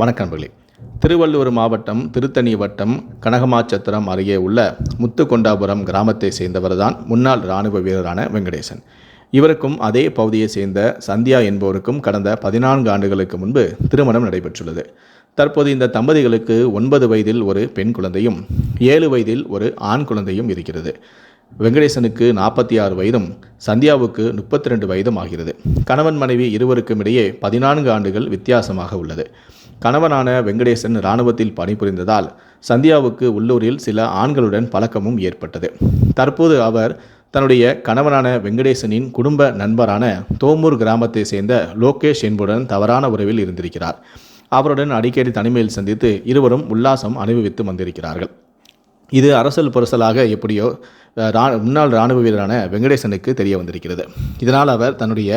வணக்கம் நண்பர்களே. திருவள்ளூர் மாவட்டம் திருத்தணி வட்டம் கனகமாச்சத்திரம் அருகே உள்ள முத்துக்கொண்டாபுரம் கிராமத்தை சேர்ந்தவர்தான் முன்னாள் இராணுவ வீரரான வெங்கடேசன். இவருக்கும் அதே பகுதியை சேர்ந்த சந்தியா என்பவருக்கும் கடந்த பதினான்கு ஆண்டுகளுக்கு முன்பு திருமணம் நடைபெற்றுள்ளது. தற்போது இந்த தம்பதிகளுக்கு ஒன்பது வயதில் ஒரு பெண் குழந்தையும் ஏழு வயதில் ஒரு ஆண் குழந்தையும் இருக்கிறது. வெங்கடேசனுக்கு நாற்பத்தி ஆறு வயதும் சந்தியாவுக்கு முப்பத்தி ரெண்டு வயதும் ஆகிறது. கணவன் மனைவி இருவருக்கும் இடையே பதினான்கு ஆண்டுகள் வித்தியாசமாக உள்ளது. கணவனான வெங்கடேசன் இராணுவத்தில் பணிபுரிந்ததால் சந்தியாவுக்கு உள்ளூரில் சில ஆண்களுடன் பழக்கமும் ஏற்பட்டது. தற்போது அவர் தன்னுடைய கணவனான வெங்கடேசனின் குடும்ப நண்பரான தோமூர் கிராமத்தை சேர்ந்த லோகேஷ் என்புடன் தவறான உறவில் இருந்திருக்கிறார். அவருடன் அடிக்கடி தனிமையில் சந்தித்து இருவரும் உல்லாசம் அனுபவித்து வந்திருக்கிறார்கள். இது அரசல் புரசலாக எப்படியோ ரா முன்னாள் இராணுவ வீரரான வெங்கடேசனுக்கு தெரிய வந்திருக்கிறது. இதனால் அவர் தன்னுடைய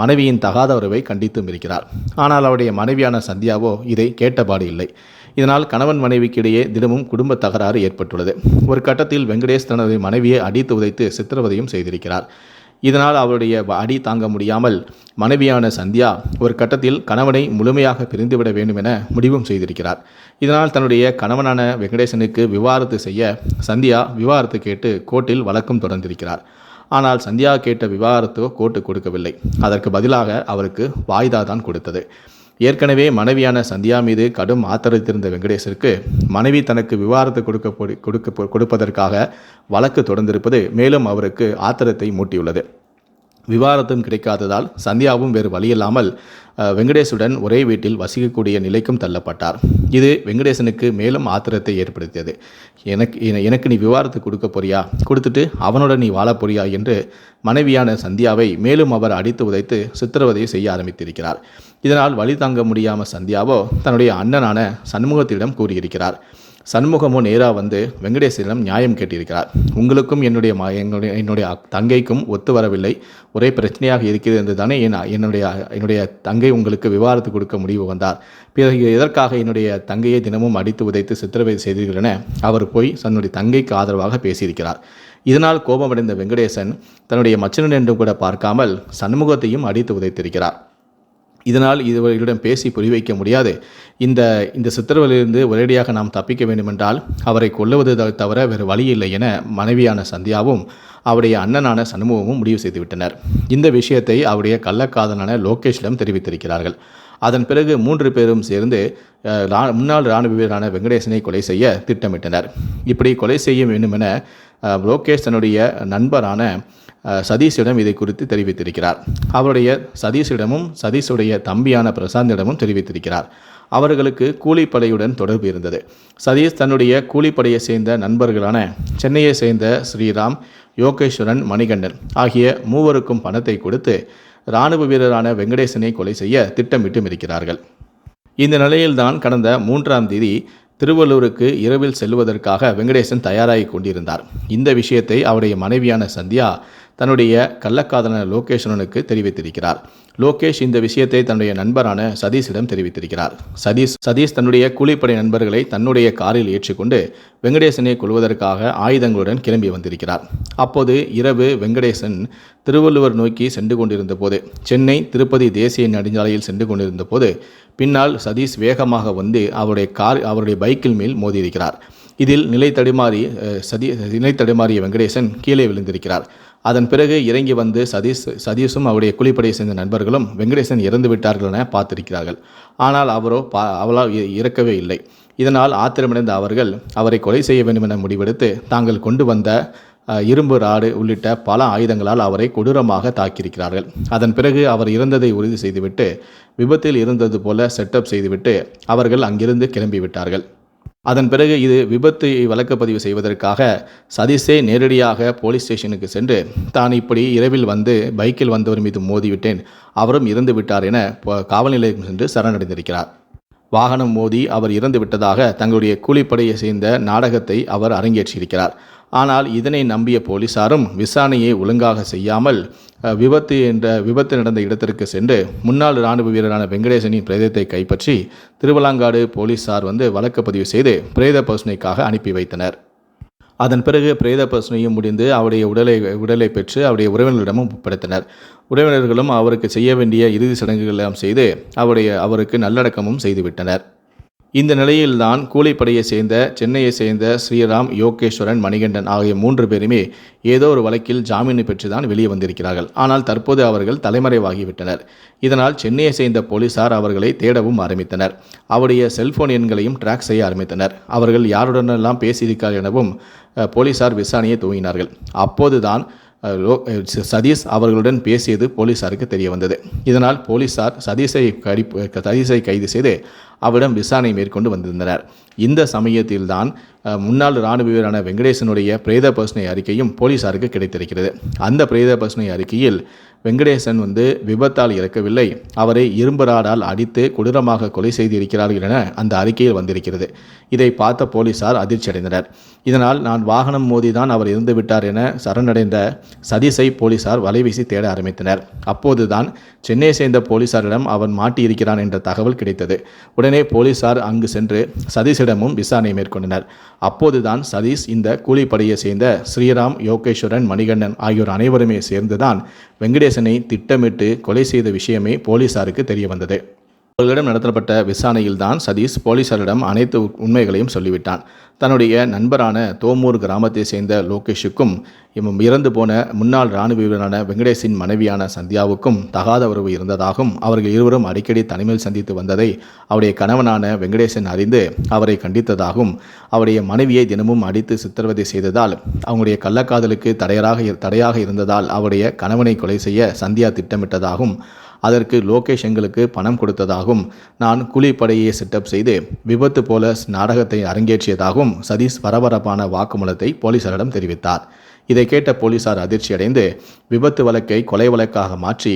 மனைவியின் தகாத உறவை கண்டித்தும் இருக்கிறார். ஆனால் அவருடைய மனைவியான சந்தியாவோ இதை கேட்டபாடு இல்லை. இதனால் கணவன் மனைவிக்கு இடையே தினமும் குடும்ப தகராறு ஏற்பட்டுள்ளது. ஒரு கட்டத்தில் வெங்கடேஷ் தனது மனைவியை அடித்து உதைத்து சித்திரவதையும் செய்திருக்கிறார். இதனால் அவருடைய அடி தாங்க முடியாமல் மனைவியான சந்தியா ஒரு கட்டத்தில் கணவனை முழுமையாக பிரிந்துவிட வேண்டும் என முடிவும் செய்திருக்கிறார். இதனால் தன்னுடைய கணவனான வெங்கடேசனுக்கு விவாரத்து செய்ய சந்தியா விவாரத்து கேட்டு கோர்ட்டில் வழக்கம் தொடர்ந்திருக்கிறார். ஆனால் சந்தியா கேட்ட விவாகரத்தோ கோர்ட்டு கொடுக்கவில்லை. அதற்கு பதிலாக அவருக்கு வாய்தா தான் கொடுத்தது. ஏற்கனவே மனைவியான சந்தியா மீது கடும் ஆத்திரத்திருந்த வெங்கடேசருக்கு மனைவி தனக்கு விவாகரத்து கொடுக்க கொடுக்க கொடுப்பதற்காக வழக்கு தொடர்ந்திருப்பது மேலும் அவருக்கு ஆத்திரத்தை மூட்டியுள்ளது. விவாதத்தும் கிடைக்காததால் சந்தியாவும் வேறு வழியில்லாமல் அஹ், வெங்கடேஷுடன் ஒரே வீட்டில் வசிக்கக்கூடிய நிலைக்கும் தள்ளப்பட்டார். இது வெங்கடேசனுக்கு மேலும் ஆத்திரத்தை ஏற்படுத்தியது. எனக்கு என- எனக்கு நீ விவாதத்தை கொடுக்க போறியா? கொடுத்துட்டு அவனுடன் நீ வாழப் போறியா? என்று மனைவியான சந்தியாவை மேலும் அவர் அடித்து உதைத்து சித்திரவதை செய்ய ஆரம்பித்திருக்கிறார். இதனால் வழி தாங்க முடியாமல் சந்தியாவோ தன்னுடைய அண்ணனான சண்முகத்திடம் கூறியிருக்கிறார். சண்முகமும் நேராக வந்து வெங்கடேசனிடம் நியாயம் கேட்டிருக்கிறார். உங்களுக்கும் என்னுடைய ம என்னுடைய என்னுடைய தங்கைக்கும் ஒத்து வரவில்லை. ஒரே பிரச்சனையாக இருக்கிறது என்று தானே என் என்னுடைய என்னுடைய தங்கை உங்களுக்கு விவாதத்து கொடுக்க முடிவு வந்தார். பிறகு எதற்காக என்னுடைய தங்கையை தினமும் அடித்து உதைத்து சித்திரவதை செய்தீர்கள் என அவர் போய் தன்னுடைய தங்கைக்கு ஆதரவாக பேசியிருக்கிறார். இதனால் கோபமடைந்த வெங்கடேசன் தன்னுடைய மச்சனன் என்றும் கூட பார்க்காமல் சண்முகத்தையும் அடித்து உதைத்திருக்கிறார். இதனால் இவர்களிடம் பேசி புரிவைக்க முடியாது. இந்த இந்த சித்திரவதையிலிருந்து ஒரேடியாக நாம் தப்பிக்க வேண்டுமென்றால் அவரை கொல்லுவது தவிர வேறு வழி இல்லை என மனைவியான சந்தியாவும் அவருடைய அண்ணனான சண்முகமும் முடிவு செய்துவிட்டனர் இந்த விஷயத்தை அவருடைய கள்ளக்காதலான லோகேஷிடம் தெரிவித்திருக்கிறார்கள். அதன் பிறகு மூன்று பேரும் சேர்ந்து ரா- முன்னாள் இராணுவ வீரரான வெங்கடேசனை கொலை செய்ய திட்டமிட்டனர். இப்படி கொலை செய்ய வேண்டுமென லோகேஷ் தன்னுடைய நண்பரான சதீஷிடம் இதை குறித்து தெரிவித்திருக்கிறார். அவருடைய சதீஷிடமும் சதீஷுடைய தம்பியான பிரசாந்திடமும் தெரிவித்திருக்கிறார். அவர்களுக்கு கூலிப்படையுடன் தொடர்பு இருந்தது. சதீஷ் தன்னுடைய கூலிப்படையை சேர்ந்த நண்பர்களான சென்னையை சேர்ந்த ஸ்ரீராம் யோகேஸ்வரன் மணிகண்டன் ஆகிய மூவருக்கும் பணத்தை கொடுத்து இராணுவ வீரரான வெங்கடேசனை கொலை செய்ய திட்டமிட்டும் இருக்கிறார்கள். இந்த நிலையில்தான் கடந்த மூன்றாம் தேதி திருவள்ளூருக்கு இரவில் செல்வதற்காக வெங்கடேசன் தயாராகி கொண்டிருந்தார். இந்த விஷயத்தை அவருடைய மனைவியான சந்தியா தன்னுடைய கள்ளக்காதலன் லோகேஷனனுக்கு தெரிவித்திருக்கிறார். லோகேஷ் இந்த விஷயத்தை தன்னுடைய நண்பரான சதீஷிடம் தெரிவித்திருக்கிறார். சதீஷ் சதீஷ் தன்னுடைய கூலிப்படை நண்பர்களை தன்னுடைய காரில் ஏற்றிக்கொண்டு வெங்கடேசனை கொள்வதற்காக ஆயுதங்களுடன் கிளம்பி வந்திருக்கிறார். அப்போது இரவு வெங்கடேசன் திருவள்ளுவர் நோக்கி சென்று கொண்டிருந்த போது சென்னை திருப்பதி தேசிய நெடுஞ்சாலையில் சென்று கொண்டிருந்த போது பின்னால் சதீஷ் வேகமாக வந்து அவருடைய கார் அவருடைய பைக்கில் மேல் மோதியிருக்கிறார். இதில் நிலை தடுமாறி சதி நிலை தடுமாறிய வெங்கடேசன் கீழே விழுந்திருக்கிறார். அதன் பிறகு இறங்கி வந்து சதீஷ் சதீஷும் அவருடைய குழிப்படையை சேர்ந்த நண்பர்களும் வெங்கடேசன் இறந்து விட்டார்கள் என பார்த்திருக்கிறார்கள். ஆனால் அவரோ பா அவளால் இ- இறக்கவே இல்லை. இதனால் ஆத்திரமடைந்த அவர்கள் அவரை கொலை செய்ய வேண்டும் என முடிவெடுத்து தாங்கள் கொண்டு வந்த இரும்பு ராடு உள்ளிட்ட பல ஆயுதங்களால் அவரை கொடூரமாக தாக்கியிருக்கிறார்கள். அதன் பிறகு அவர் இறந்ததை உறுதி செய்துவிட்டு விபத்தில் இருந்தது போல செட்டப் செய்துவிட்டு அவர்கள் அங்கிருந்து கிளம்பிவிட்டார்கள். அதன் பிறகு இது விபத்து வழக்குப்பதிவு செய்வதற்காக சதீஷே நேரடியாக போலீஸ் ஸ்டேஷனுக்கு சென்று தான் இப்படி இரவில் வந்து பைக்கில் வந்தவர் மீது மோதிவிட்டேன். அவரும் இறந்து விட்டார் என காவல் நிலையம் சென்று சரணடைந்திருக்கிறார். வாகனம் மோதி அவர் இறந்து விட்டதாக தங்களுடைய கூலிப்படையை சேர்ந்த நாடகத்தை அவர் அரங்கேற்றியிருக்கிறார். ஆனால் இதனை நம்பிய போலீசாரும் விசாரணையை ஒழுங்காக செய்யாமல் விபத்து என்ற விபத்து நடந்த இடத்திற்கு சென்று முன்னாள் இராணுவ வீரரான வெங்கடேசனின் பிரேதத்தை கைப்பற்றி திருவலாங்காடு போலீசார் வந்து வழக்கு பதிவு செய்து பிரேத பசுனைக்காக அனுப்பி வைத்தனர். அதன் பிறகு பிரேத பரிசோதனையும் முடிந்து அவருடைய உடலை உடலை பெற்று அவருடைய உறவினர்களிடமும் ஒப்படைத்தனர். உறவினர்களும் அவருக்கு செய்ய வேண்டிய இறுதி சடங்குகள் எல்லாம் செய்து அவருடைய அவருக்கு நல்லடக்கமும் செய்துவிட்டனர். இந்த நிலையில்தான் கூலிப்படையை சேர்ந்த சென்னையை சேர்ந்த ஸ்ரீராம் யோகேஸ்வரன் மணிகண்டன் ஆகிய மூன்று பேருமே ஏதோ ஒரு வழக்கில் ஜாமீனை பெற்றுதான் வெளியே வந்திருக்கிறார்கள். ஆனால் தற்போது அவர்கள் தலைமறைவாகிவிட்டனர். இதனால் சென்னையை சேர்ந்த போலீசார் அவர்களை தேடவும் ஆரம்பித்தனர். அவருடைய செல்போன் எண்களையும் ட்ராக் செய்ய ஆரம்பித்தனர். அவர்கள் யாருடனெல்லாம் பேசியிருக்கார் எனவும் போலீசார் விசாரணையை துவங்கினார்கள். அப்போதுதான் சதீஷ் அவர்களுடன் பேசியது போலீசாருக்கு தெரிய வந்தது இதனால் போலீசார் சதீஷை கடி சதீஷை கைது செய்து அவரிடம் விசாரணை மேற்கொண்டு வந்திருந்தனர். இந்த சமயத்தில்தான் முன்னாள் இராணுவ வீரரான வெங்கடேசனுடைய பிரேத பர்சனை அறிக்கையும் போலீசாருக்கு கிடைத்திருக்கிறது. அந்த பிரேத பர்சனை அறிக்கையில் வெங்கடேசன் வந்து விபத்தால் இறக்கவில்லை. அவரை இரும்பு ராடால் அடித்து கொடூரமாக கொலை செய்திருக்கிறார்கள் என அந்த அறிக்கையில் வந்திருக்கிறது. இதை பார்த்த போலீசார் அதிர்ச்சி அடைந்தனர் இதனால் நான் வாகனம் மோதிதான் அவர் இருந்துவிட்டார் என சரணடைந்த சதீஷை போலீசார் வலைவீசி தேட ஆரம்பித்தனர். அப்போதுதான் சென்னையை சேர்ந்த போலீசாரிடம் அவன் மாட்டியிருக்கிறான் என்ற தகவல் கிடைத்தது. உடனே போலீசார் அங்கு சென்று சதீஷிடமும் விசாரணை மேற்கொண்டனர். அப்போதுதான் சதீஷ் இந்த கூலிப்படையை சேர்ந்த ஸ்ரீராம் யோகேஸ்வரன் மணிகண்டன் ஆகியோர் அனைவருமே சேர்ந்துதான் வெங்கடேசனை திட்டமிட்டு கொலை செய்த விஷயமே போலீசாருக்கு தெரிய வந்தது. அவர்களிடம் நடத்தப்பட்ட விசாரணையில்தான் சதீஷ் போலீசாரிடம் அனைத்து உண்மைகளையும் சொல்லிவிட்டான். தன்னுடைய நண்பரான தோமூர் கிராமத்தை சேர்ந்த லோகேஷுக்கும் இவன் இறந்து போன முன்னாள் இராணுவ வீரரான வெங்கடேஷின் மனைவியான சந்தியாவுக்கும் தகாத உறவு இருந்ததாகவும் அவர்கள் இருவரும் அடிக்கடி தனிமையில் சந்தித்து வந்ததை அவருடைய கணவனான வெங்கடேசன் அறிந்து அவரை கண்டித்ததாகவும் அவருடைய மனைவியை தினமும் அடித்து சித்திரவதை செய்ததால் அவங்களுடைய கள்ளக்காதலுக்கு தடையராக தடையாக இருந்ததால் அவருடைய கணவனை கொலை செய்ய சந்தியா திட்டமிட்டதாகவும் அதற்கு லோகேஷ் எங்களுக்கு பணம் கொடுத்ததாகவும் நான் கூலிப்படையை செட்டப் செய்து விபத்து போல நாடகத்தை அரங்கேற்றியதாகவும் சதீஷ் பரபரப்பான வாக்குமூலத்தை போலீசாரிடம் தெரிவித்தார். இதை கேட்ட போலீசார் அதிர்ச்சியடைந்து விபத்து வழக்கை கொலை வழக்காக மாற்றி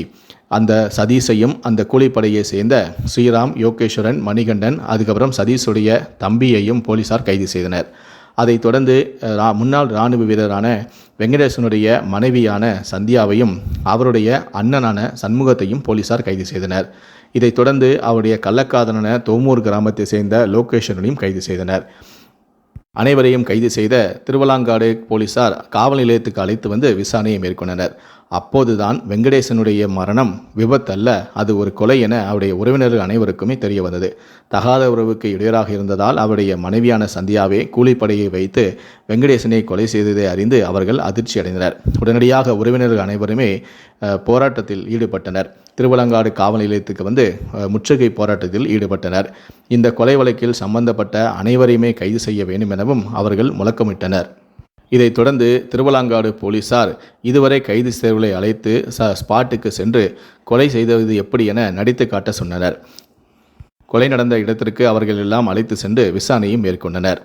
அந்த சதீஷையும் அந்த கூலிப்படையை சேர்ந்த ஸ்ரீராம் யோகேஸ்வரன் மணிகண்டன் அதுக்கப்புறம் சதீஷுடைய தம்பியையும் போலீசார் கைது செய்தனர். அதைத் தொடர்ந்து ரா- முன்னாள் இராணுவ வீரரான வெங்கடேசனுடைய மனைவியான சந்தியாவையும் அவருடைய அண்ணனான சண்முகத்தையும் போலீசார் கைது செய்தனர். இதைத் தொடர்ந்து அவருடைய கள்ளக்காதலன தோமூர் கிராமத்தை சேர்ந்த லோகேஷனையும் கைது செய்தனர். அனைவரையும் கைது செய்த திருவலாங்காடு போலீசார் காவல் நிலையத்துக்கு அழைத்து வந்து விசாரணையை மேற்கொண்டனர். அப்போதுதான் வெங்கடேசனுடைய மரணம் விபத்தல்ல அது ஒரு கொலை என அவருடைய உறவினர்கள் அனைவருக்குமே தெரிய வந்தது. தகாத உறவுக்கு இடையராக இருந்ததால் அவருடைய மனைவியான சந்தியாவே கூலிப்படையை வைத்து வெங்கடேசனை கொலை செய்ததை அறிந்து அவர்கள் அதிர்ச்சி அடைந்தனர் உடனடியாக உறவினர்கள் அனைவருமே போராட்டத்தில் ஈடுபட்டனர். திருவலங்காடு காவல் நிலையத்துக்கு வந்து முற்றுகை போராட்டத்தில் ஈடுபட்டனர். இந்த கொலை வழக்கில் சம்பந்தப்பட்ட அனைவரையுமே கைது செய்ய வேண்டும் எனவும் அவர்கள் முழக்கமிட்டனர். இதைத் தொடர்ந்து திருவலாங்காடு போலீசார் இதுவரை கைது செய்தவர்களை அழைத்து ச ஸ்பாட்டுக்கு சென்று கொலை செய்தது எப்படி என நடித்து காட்ட சொன்னனர். கொலை நடந்த இடத்திற்கு அவர்கள் எல்லாம் அழைத்து சென்று விசாரணையும் மேற்கொண்டனர்.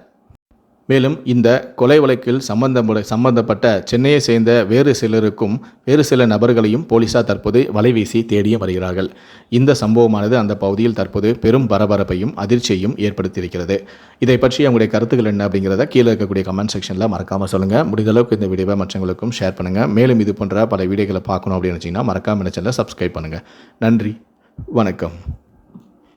மேலும் இந்த கொலை வழக்கில் சம்பந்தமுட சம்பந்தப்பட்ட சென்னையை சேர்ந்த வேறு சிலருக்கும் வேறு சில நபர்களையும் போலீசார் தற்போது வலைவீசி தேடியும் வருகிறார்கள். இந்த சம்பவமானது அந்த பகுதியில் தற்போது பெரும் பரபரப்பையும் அதிர்ச்சியையும் ஏற்படுத்தியிருக்கிறது. இதை பற்றி அவங்களுடைய கருத்துக்கள் என்ன அப்படிங்கிறத கீழே இருக்கக்கூடிய கமெண்ட் செக்ஷனில் மறக்காமல் சொல்லுங்கள் முடிந்த அளவுக்கு இந்த வீடியோவை மற்றவங்களுக்கும் ஷேர் பண்ணுங்கள் மேலும் இது போன்ற பல வீடியோக்களை பார்க்கணும் அப்படின்னு வச்சிங்கன்னா மறக்காமல் சேனலை சப்ஸ்கிரைப் பண்ணுங்கள் நன்றி. வணக்கம்.